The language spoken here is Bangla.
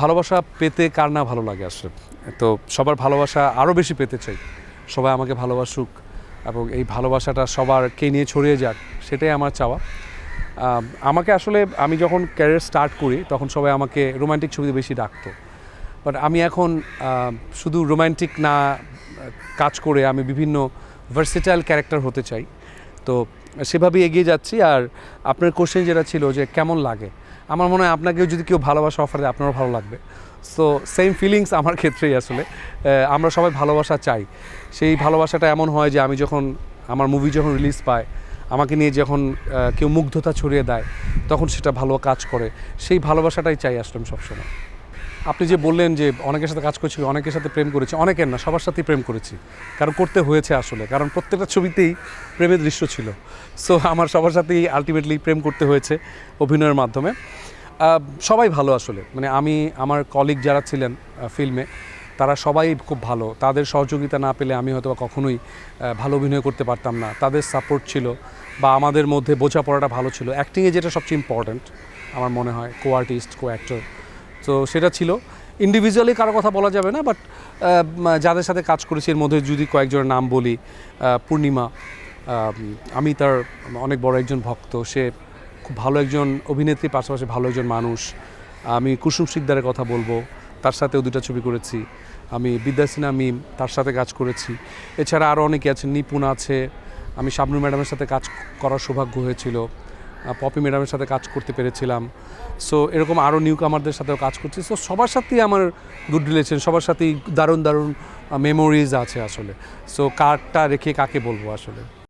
ভালোবাসা পেতে কার না ভালো লাগে আসলে? তো সবার ভালোবাসা আরও বেশি পেতে চাই। সবাই আমাকে ভালোবাসুক এবং এই ভালোবাসাটা সবারকে নিয়ে ছড়িয়ে যাক, সেটাই আমার চাওয়া। আমাকে আসলে আমি যখন ক্যারিয়ার স্টার্ট করি, তখন সবাই আমাকে রোমান্টিক ছবিতে বেশি ডাকতো। বাট আমি এখন শুধু রোমান্টিক না কাজ করে আমি বিভিন্ন ভার্সেটাইল ক্যারেক্টার হতে চাই। তো সেভাবেই এগিয়ে যাচ্ছি। আর আপনার কোশ্চেন যেটা ছিল যে কেমন লাগে? আমার মনে হয় আপনাকেও যদি কেউ ভালোবাসা অফার দেয়, আপনারও ভালো লাগবে। সো সেম ফিলিংস আমার ক্ষেত্রেই আসলে। আমরা সবাই ভালোবাসা চাই। সেই ভালোবাসাটা এমন হয় যে আমি যখন, আমার মুভি যখন রিলিজ পায়, আমাকে নিয়ে যখন কেউ মুগ্ধতা ছড়িয়ে দেয়, তখন সেটা ভালো কাজ করে। সেই ভালোবাসাটাই চাই আসলাম সবসময়। আপনি যে বললেন যে অনেকের সাথে কাজ করেছি, অনেকের সাথে প্রেম করেছি, অনেকের না, সবার সাথেই প্রেম করেছি। কারণ করতে হয়েছে আসলে, কারণ প্রত্যেকটা ছবিতেই প্রেমের দৃশ্য ছিল। সো আমার সবার সাথেই আলটিমেটলি প্রেম করতে হয়েছে অভিনয়ের মাধ্যমে। সবাই ভালো আসলে মানে আমি, আমার কলিগ যারা ছিলেন ফিল্মে তারা সবাই খুব ভালো। তাদের সহযোগিতা না পেলে আমি হয়তো কখনোই ভালো অভিনয় করতে পারতাম না। তাদের সাপোর্ট ছিল বা আমাদের মধ্যে বোঝাপড়াটা ভালো ছিল। অ্যাক্টিংয়ে যেটা সবচেয়ে ইম্পর্ট্যান্ট আমার মনে হয় কো আর্টিস্ট কো অ্যাক্টর তো সেটা ছিল। ইন্ডিভিজুয়ালি কারও কথা বলা যাবে না বাট যাদের সাথে কাজ করেছি, এর মধ্যে যদি কয়েকজনের নাম বলি পূর্ণিমা, আমি তার অনেক বড় একজন ভক্ত, সে খুব ভালো একজন অভিনেত্রী, পাশাপাশি ভালো একজন মানুষ। আমি কুসুম শিকদারের কথা বলব, তার সাথেও দুটা ছবি করেছি। আমি বিদ্যাসিনা মিম তার সাথে কাজ করেছি। এছাড়া আরও অনেকে আছে নিপুণ আছে। আমি শাবনু ম্যাডামের সাথে কাজ করার সৌভাগ্য হয়েছিল। পপি ম্যাডামের সাথে কাজ করতে পেরেছিলাম। সো এরকম আরও নিউ কামারদের সাথেও কাজ করছি। সো সবার সাথেই আমার গুড রিলেশন সবার সাথেই দারুণ দারুণ মেমোরিজ আছে আসলে। সো কারটা রেখে কাকে বলব আসলে?